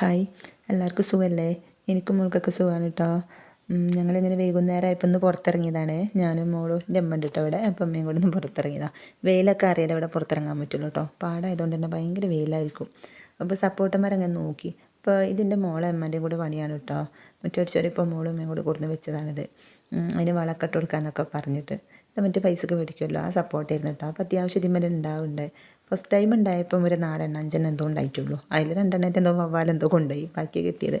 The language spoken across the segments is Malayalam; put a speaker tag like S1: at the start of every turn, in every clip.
S1: ഹായ്. എല്ലാവർക്കും സുഖമല്ലേ എനിക്കും മോൾക്കൊക്കെ സുഖമാണ് കേട്ടോ ഞങ്ങളിങ്ങനെ വൈകുന്നേരം ആയപ്പോൾ ഒന്ന് പുറത്തിറങ്ങിയതാണ്. ഞാനും മോളും എന്റെ അമ്മ ഉണ്ട് കേട്ടോ ഇവിടെ. അപ്പം അമ്മയും കൂടെ ഒന്ന് പുറത്തിറങ്ങിയതാണ് വെയിലൊക്കെ അറിയാതെ ഇവിടെ പുറത്തിറങ്ങാൻ പറ്റുള്ളൂ കേട്ടോ പാടായതുകൊണ്ട് തന്നെ ഭയങ്കര വെയിലായിരിക്കും. അപ്പോൾ സപ്പോർട്ടന്മാരങ്ങനെ നോക്കി. അപ്പോൾ ഇതിന്റെ മോളെ അമ്മേന്റെയും കൂടെ പണിയാണ് കേട്ടോ മുറ്റടിച്ചവരിപ്പോൾ മോളും അമ്മയും കൂടെ കൊടുന്ന് വെച്ചതാണിത്. അതിന് വളക്കെട്ട് കൊടുക്കാമെന്നൊക്കെ പറഞ്ഞിട്ട്. മറ്റേ പൈസക്ക് മേടിക്കുമല്ലോ ആ സപ്പോർട്ട് ആയിരുന്നു കേട്ടോ അപ്പോൾ അത്യാവശ്യം ഇതിന്മേൽ ഉണ്ടാവുന്നുണ്ട് ഫസ്റ്റ് ടൈം ഉണ്ടായപ്പം ഒരു നാലെണ്ണം അഞ്ചെണ്ണം എന്തോ ഉണ്ടായിട്ടുള്ളൂ. അതിൽ രണ്ടെണ്ണമായിട്ട് എന്തോ വവ്വാലെന്തോ കൊണ്ടുപോയി ബാക്കി കിട്ടിയത്.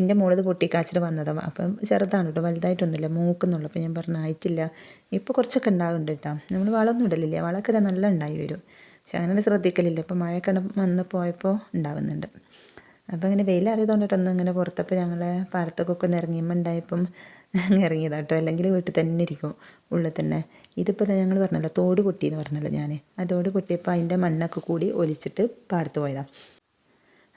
S1: എന്റെ മോളത് പൊട്ടിക്കാച്ചിട്ട് വന്നതാണ് അപ്പം ചെറുതാണ് കേട്ടോ വലുതായിട്ടൊന്നുമില്ല മൂക്കുന്നുള്ളൂ. അപ്പം ഞാൻ പറഞ്ഞു ആയിട്ടില്ല. ഇപ്പോൾ കുറച്ചൊക്കെ ഉണ്ടാവുന്നുണ്ട് കേട്ടോ നമ്മൾ വളമൊന്നും ഇടലില്ല. വളക്കിടാൻ നല്ല ഉണ്ടായി വരും. പക്ഷെ അങ്ങനെ ശ്രദ്ധിക്കലില്ല. ഇപ്പം മഴയൊക്കെ വന്ന് പോയപ്പോൾ ഉണ്ടാവുന്നുണ്ട്. അപ്പോൾ ഇങ്ങനെ വെയിലറിയതുകൊണ്ടിട്ടൊന്നും ഇങ്ങനെ പുറത്തപ്പോൾ ഞങ്ങൾ പാടത്തൊക്കെ ഒന്ന് ഇറങ്ങിയപ്പോൾ ഉണ്ടായപ്പം ഇറങ്ങിയതാട്ടോ. അല്ലെങ്കിൽ വീട്ടിൽ തന്നെ ഇരിക്കും ഉള്ളിൽ തന്നെ. ഇതിപ്പോൾ ഞങ്ങൾ പറഞ്ഞല്ലോ തോട് പൊട്ടിയെന്ന് പറഞ്ഞല്ലോ ഞാൻ ആ തോട് പൊട്ടിയപ്പോൾ അതിന്റെ മണ്ണൊക്കെ കൂടി ഒലിച്ചിട്ട് പാടത്ത് പോയതാണ്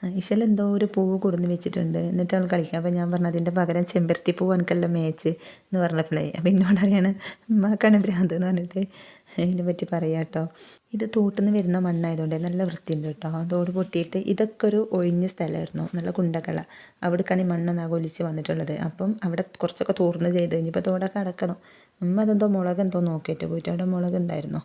S1: ഇശൽ എന്തോ ഒരു പൂവ് കൊടുന്ന് വെച്ചിട്ടുണ്ട്. എന്നിട്ട് അവൾ കളിക്കാം. അപ്പോൾ ഞാൻ പറഞ്ഞു അതിന്റെ പകരം ചെമ്പരത്തി പൂവ് എനിക്കെല്ലാം മേച്ച് എന്ന് പറഞ്ഞപ്പോഴേ അപ്പം എന്നോട് അറിയാണ് അമ്മക്കാണ് ഭ്രാന്ത് എന്ന് പറഞ്ഞിട്ട് ഇതിനെ പറ്റി പറയാം കേട്ടോ ഇത് തോട്ടിൽ നിന്ന് വരുന്ന മണ്ണായതുകൊണ്ട് നല്ല വൃത്തിയുണ്ട് കേട്ടോ തോട് പൊട്ടിയിട്ട് ഇതൊക്കെ ഒരു ഒഴിഞ്ഞ സ്ഥലമായിരുന്നു. നല്ല കുണ്ടക്കള അവിടേക്കാണ് ഈ മണ്ണെന്നാകെ ഒലിച്ച് വന്നിട്ടുള്ളത്. അപ്പം അവിടെ കുറച്ചൊക്കെ തോർന്ന് ചെയ്ത് കഴിഞ്ഞപ്പോൾ തോടൊക്കെ അടക്കണം. അമ്മ അതെന്തോ മുളക് എന്തോ നോക്കിയിട്ട് പോയിട്ട് അവിടെ മുളക് ഉണ്ടായിരുന്നോ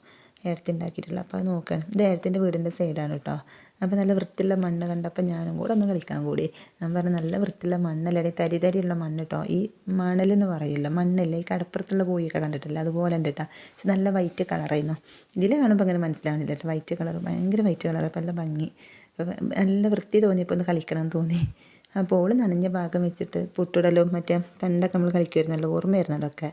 S1: ഏടത്തി ഉണ്ടാക്കിയിട്ടുള്ളത് അപ്പോൾ അത് നോക്കണം. ഇത് ഏടത്തിന്റെ വീടിന്റെ സൈഡാണ് കേട്ടോ അപ്പോൾ നല്ല വൃത്തിയുള്ള മണ്ണ് കണ്ടപ്പോൾ ഞാനും കൂടെ ഒന്ന് കളിക്കാൻ കൂടി. ഞാൻ പറഞ്ഞു നല്ല വൃത്തിയുള്ള മണ്ണല്ലേ? തരി തരിയുള്ള മണ്ണ് കേട്ടോ ഈ മണലെന്ന് പറയില്ല മണ്ണല്ലേ? ഈ കടപ്പുറത്തുള്ള പോയൊക്കെ കണ്ടിട്ടില്ല? അതുപോലെ ഉണ്ട് കേട്ടോ പക്ഷെ നല്ല വൈറ്റ് കളറായിരുന്നു ഇതിൽ കാണുമ്പോൾ അങ്ങനെ മനസ്സിലാവുന്നില്ല കേട്ടോ വൈറ്റ് കളർ ഭയങ്കര വൈറ്റ് കളർ അപ്പോൾ നല്ല ഭംഗി. നല്ല വൃത്തി തോന്നിയപ്പോൾ ഒന്ന് കളിക്കണം തോന്നി. അപ്പോൾ നനഞ്ഞ ഭാഗം വെച്ചിട്ട് പുട്ടിടലും മറ്റേ പണ്ടൊക്കെ നമ്മൾ കളിക്കുമായിരുന്നല്ലോ ഓർമ്മയായിരുന്നു അതൊക്കെ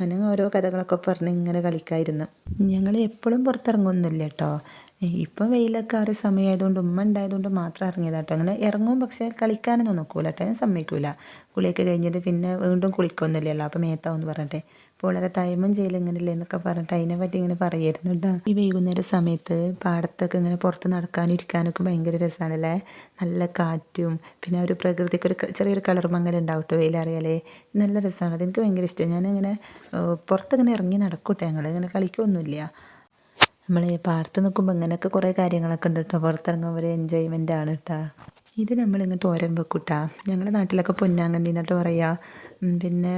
S1: അങ്ങനെ ഓരോ കഥകളൊക്കെ പറഞ്ഞ് ഇങ്ങനെ കളിക്കായിരുന്നു. ഞങ്ങൾ എപ്പോഴും പുറത്തിറങ്ങുന്നില്ല കേട്ടോ. ഇപ്പം വെയിലൊക്കെ ആ ഒരു സമയമായതുകൊണ്ട് ഉമ്മ ഉണ്ടായതുകൊണ്ട് മാത്രം ഇറങ്ങിയതാട്ടോ. അങ്ങനെ ഇറങ്ങും പക്ഷേ കളിക്കാനൊന്നും നോക്കൂല കേട്ടോ ഞാൻ സമ്മതിക്കൂല. കുളിയൊക്കെ കഴിഞ്ഞിട്ട് പിന്നെ വീണ്ടും കുളിക്കൊന്നുമില്ലല്ലോ. അപ്പം മേത്താവെന്ന് പറഞ്ഞിട്ട്. അപ്പോൾ വളരെ തൈമം ചെയ്യൽ ഇങ്ങനെയല്ലേ എന്നൊക്കെ പറഞ്ഞിട്ട് അതിനെ പറ്റി ഇങ്ങനെ പറയായിരുന്നു കേട്ടോ. ഈ വൈകുന്നേര സമയത്ത് പാടത്തൊക്കെ ഇങ്ങനെ പുറത്ത് നടക്കാനും ഇരിക്കാനൊക്കെ ഭയങ്കര രസമാണല്ലേ? നല്ല കാറ്റും പിന്നെ ഒരു പ്രകൃതിക്ക് ഒരു ചെറിയൊരു കളർ അങ്ങനെ ഉണ്ടാവും കേട്ടോ വെയിലറിയാലേ. നല്ല രസമാണ്. അതെനിക്ക് ഭയങ്കര ഇഷ്ടം ഞാനിങ്ങനെ പുറത്തിങ്ങനെ ഇറങ്ങി നടക്കൂട്ടെ ഞങ്ങൾ ഇങ്ങനെ കളിക്കൊന്നുമില്ല. നമ്മൾ പാർത്ത് നിൽക്കുമ്പോൾ ഇങ്ങനെയൊക്കെ കുറേ കാര്യങ്ങളൊക്കെ ഉണ്ട് കേട്ടോ പുറത്തിറങ്ങുമ്പോൾ ഒരു എൻജോയ്മെന്റ് ആണ് കേട്ടോ ഇത് നമ്മളിങ്ങ് തോരൻ വെക്കൂട്ടാ. ഞങ്ങളുടെ നാട്ടിലൊക്കെ പൊന്നാങ്കണ്ണി എന്നിട്ട് പറയുക പിന്നെ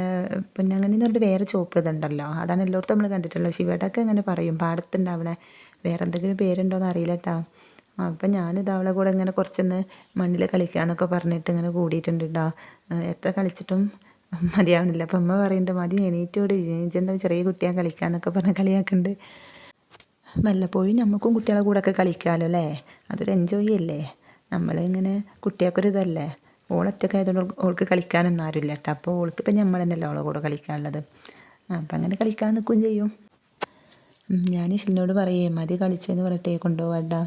S1: പൊന്നാങ്കണ്ണി എന്ന് പറഞ്ഞിട്ട് വേറെ ചോപ്പ് ഇതുണ്ടല്ലോ. അതാണ് എല്ലായിടത്തും നമ്മൾ കണ്ടിട്ടുള്ളത്. ശിവടൊക്കെ ഇങ്ങനെ പറയും പാടത്തുണ്ടാവണേ. വേറെ എന്തെങ്കിലും പേരുണ്ടോയെന്ന് അറിയില്ല കേട്ടോ അപ്പം ഞാനിത് അവളെ കൂടെ ഇങ്ങനെ കുറച്ചൊന്ന് മണ്ണിൽ കളിക്കാന്നൊക്കെ പറഞ്ഞിട്ട് ഇങ്ങനെ കൂടിയിട്ടുണ്ട് കേട്ടോ എത്ര കളിച്ചിട്ടും മതിയാവണില്ല. അപ്പം അമ്മ പറയുന്നുണ്ട് മതി എണീറ്റോട്. എന്താ ചെറിയ കുട്ടിയാണ് കളിക്കാന്നൊക്കെ പറഞ്ഞ് കളിയാക്കുന്നുണ്ട് വല്ലപ്പോഴും നമുക്കും കുട്ടികളെ കൂടെയൊക്കെ കളിക്കാമല്ലോ അല്ലേ? അതൊരു എൻജോയ് അല്ലേ? നമ്മളിങ്ങനെ ഓളൊറ്റൊക്കെ ആയതുകൊണ്ട് ഓൾക്ക് കളിക്കാനൊന്നും ആരുമില്ല കേട്ടോ. അപ്പോൾ ഓൾക്ക് ഇപ്പം നമ്മൾ തന്നെയല്ലേ ഓളെ കൂടെ കളിക്കാനുള്ളത്. അപ്പം അങ്ങനെ കളിക്കാൻ നിൽക്കുകയും ചെയ്യും. ഞാൻ ഇഷിലിനോട് പറയേ മതി കളിച്ചെന്ന് പറഞ്ഞിട്ടേ കൊണ്ടുപോകാട്ടാ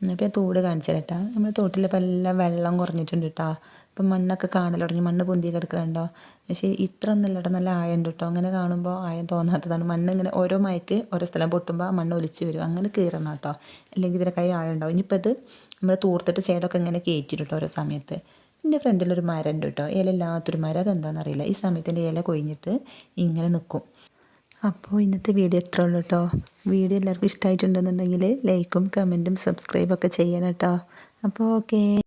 S1: അപ്പോൾ തോട് കാണിച്ചു തരട്ടാ നമ്മൾ തോട്ടിലിപ്പോൾ എല്ലാം വെള്ളം കുറഞ്ഞിട്ടുണ്ട് കേട്ടോ ഇപ്പം മണ്ണൊക്കെ കാണൽ തുടങ്ങി. മണ്ണ് പൊന്തി കിടക്കണുണ്ടോ പക്ഷേ ഇത്ര ഒന്നുമില്ല കേട്ടോ നല്ല ആഴമുണ്ട് കേട്ടോ അങ്ങനെ കാണുമ്പോൾ ആയം തോന്നാത്തതാണ്. മണ്ണ് ഇങ്ങനെ ഓരോ മയക്ക് ഓരോ സ്ഥലം പൊട്ടുമ്പോൾ മണ്ണ് ഒലിച്ച് വരും. അങ്ങനെ കീറണം കേട്ടോ അല്ലെങ്കിൽ ഇതിന്റെ കൈ ആഴം ഉണ്ടാവും ഇനിയിപ്പോൾ ഇത് നമ്മൾ തൂർത്തിട്ട് സൈഡൊക്കെ ഇങ്ങനെ കയറ്റിട്ടോ ഓരോ സമയത്ത്. എന്റെ ഫ്രണ്ടിലൊരു മരം ഉണ്ട് കേട്ടോ ഇല ഇല്ലാത്തൊരു മരം. അതെന്താണെന്ന് അറിയില്ല ഈ സമയത്തിന്റെ ഇല കൊഴിഞ്ഞിട്ട് ഇങ്ങനെ നിൽക്കും അപ്പോൾ ഇന്നത്തെ വീഡിയോ എത്ര ഉള്ളൂ കേട്ടോ വീഡിയോ എല്ലാവർക്കും ഇഷ്ടമായിട്ടുണ്ടെന്നുണ്ടെങ്കിൽ ലൈക്കും കമന്റും സബ്സ്ക്രൈബൊക്കെ ചെയ്യണം കേട്ടോ. അപ്പോൾ ഓക്കേ.